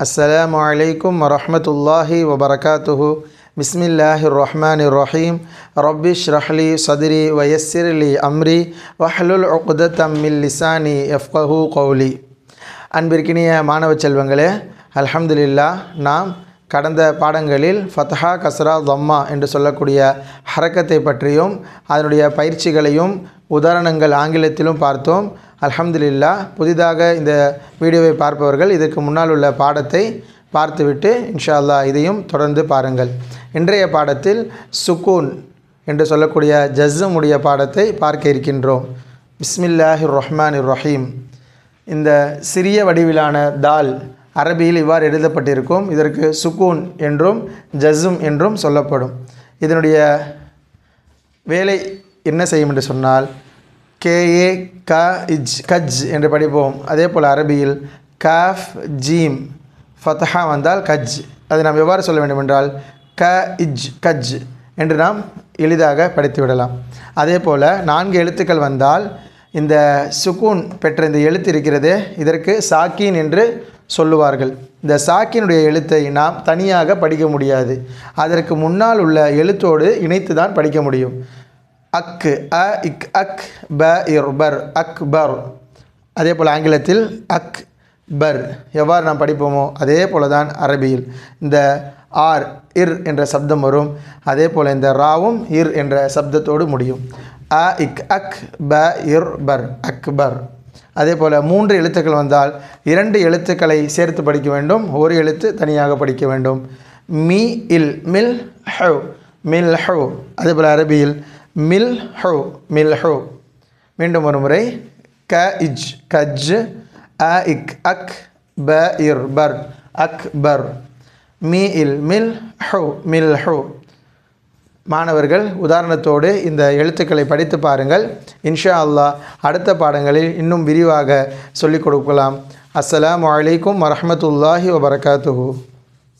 அஸ்லாம் வலைக்கும் வரமத்துல்லாஹி வபரகாத்துஹு பிஸ்மில்லாஹி ரஹ்மான் ரஹீம் ரப்பிஷ் ரஹ்லி சதுரி வயஸ்ஸிர்லி அம்ரி வஹலுல் உக்தம்மில் லிசானி எஃப்கஹு கௌலி அன்பிற்கினிய மாணவ செல்வங்களே அல்ஹம்துலில்லா நாம் கடந்த பாடங்களில் ஃபத்ஹா கஸ்ரா தம்மா என்று சொல்லக்கூடிய ஹரக்கத்தை பற்றியும் அதனுடைய பயிற்சிகளையும் உதாரணங்கள் ஆங்கிலத்திலும் பார்த்தோம். அலமதுல்லா புதிதாக இந்த வீடியோவை பார்ப்பவர்கள் இதற்கு முன்னால் உள்ள பாடத்தை பார்த்துவிட்டு இன்ஷா அல்லாஹ் இதையும் தொடர்ந்து பாருங்கள். இன்றைய பாடத்தில் சுக்கூன் என்று சொல்லக்கூடிய ஜஸ்ஸமுடைய பாடத்தை பார்க்க இருக்கின்றோம். பிஸ்மில்லாஹிர் ரஹ்மான் ரஹீம் இந்த சிறிய வடிவிலான தால் அரபியில் இவ்வாறு எழுதப்பட்டிருக்கும். இதற்கு சுக்கூன் என்றும் ஜஸும் என்றும் சொல்லப்படும். இதனுடைய வேலை என்ன செய்யும் என்று சொன்னால் கேஏ க இஜ் கஜ் என்று படிப்போம். அதே போல் அரபியில் காஃப் ஜீம் ஃபத்ஹா வந்தால் கஜ். அதை நாம் எவ்வாறு சொல்ல வேண்டும் என்றால் க இஜ் கஜ் என்று நாம் எளிதாக படித்து விடலாம். அதே போல் நான்கு எழுத்துக்கள் வந்தால் இந்த சுக்கூன் பெற்ற இந்த எழுத்து இருக்கிறதே. இதற்கு சாக்கீன் என்று சொல்லுவார்கள். இந்த சாக்கினுடைய எழுத்தை நாம் தனியாக படிக்க முடியாது. அதற்கு முன்னால் உள்ள எழுத்தோடு இணைத்து தான் படிக்க முடியும். அக்கு அ இக் அக் ப இர் பர் அக் பர். அதே போல் ஆங்கிலத்தில் அக் பர். எவ்வாறு நாம் படிப்போமோ அதே போல தான் அரபியில். இந்த ஆர் இர் என்ற சப்தம் வரும். அதே போல் இந்த ராவும் இர் என்ற சப்தத்தோடு முடியும். அ இக் அக் ப இர் பர். அக்பர். அதே போல் மூன்று எழுத்துக்கள் வந்தால் இரண்டு எழுத்துக்களை சேர்த்து படிக்க வேண்டும் ஒரு எழுத்து தனியாக படிக்க வேண்டும். மீ இல் மில் ஹவ் மில் ஹவ் அதே போல் அரபியில் மில் ஹவ் மில் ஹவ் மீண்டும் ஒரு முறை க இஜ் கஜ் அ இக் அக் ப இர் பர் அக் பர் மீ இல் மில் ஹவ் மில் ஹவ் மாணவர்கள் உதாரணத்தோடு இந்த எழுத்துக்களை படித்து பாருங்கள். இன்ஷா அல்லாஹ் அடுத்த பாடங்களில் இன்னும் விரிவாக சொல்லிக் கொடுக்கலாம். அஸ்லாம் அலைக்கும் வரமத்துல்லாஹி வபரகாத்துஹு.